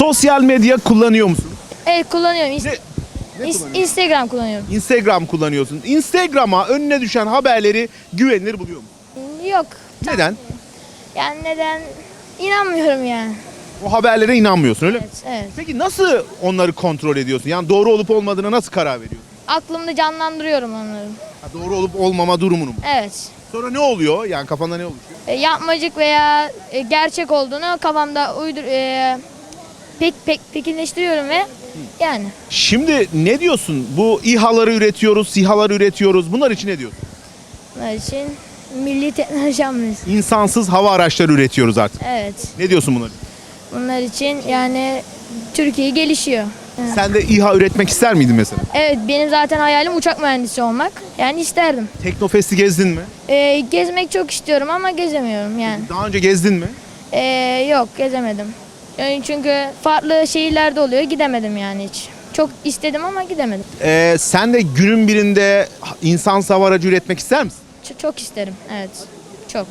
Sosyal medya kullanıyor musun? Evet kullanıyorum. İns- Ne- ne İns- kullanıyorsun? Instagram kullanıyorum. Instagram kullanıyorsun. Instagram'a önüne düşen haberleri güvenilir buluyor musun? Yok. Neden? Yani neden? İnanmıyorum yani. O haberlere inanmıyorsun öyle mi? Evet, evet. Peki nasıl onları kontrol ediyorsun? Yani doğru olup olmadığına nasıl karar veriyorsun? Aklımda canlandırıyorum onları. Ha, doğru olup olmama durumunu mu? Evet. Sonra ne oluyor? Yani kafanda ne oluşuyor? E, yapmacık veya e, gerçek olduğunu kafamda uydur e, pek pek pekinleştiriyorum ve yani Şimdi ne diyorsun? Bu İHA'ları üretiyoruz, SİHA'ları üretiyoruz. Bunlar için ne diyorsun? bunlar için milli teknoloji hamlesi. İnsansız hava araçları üretiyoruz artık. Evet. Ne diyorsun bunlar? için? Bunlar için yani Türkiye gelişiyor. Evet. Sen de İHA üretmek ister miydin mesela? Evet benim zaten hayalim uçak mühendisi olmak. Yani isterdim. Teknofest'i gezdin mi? E, gezmek çok istiyorum ama gezemiyorum yani. Daha önce gezdin mi? E, yok gezemedim. Yani çünkü farklı şehirlerde oluyor gidemedim yani hiç. Çok istedim ama gidemedim. Ee, sen de günün birinde insansız hava aracı üretmek ister misin? Ç- çok isterim evet. Çok.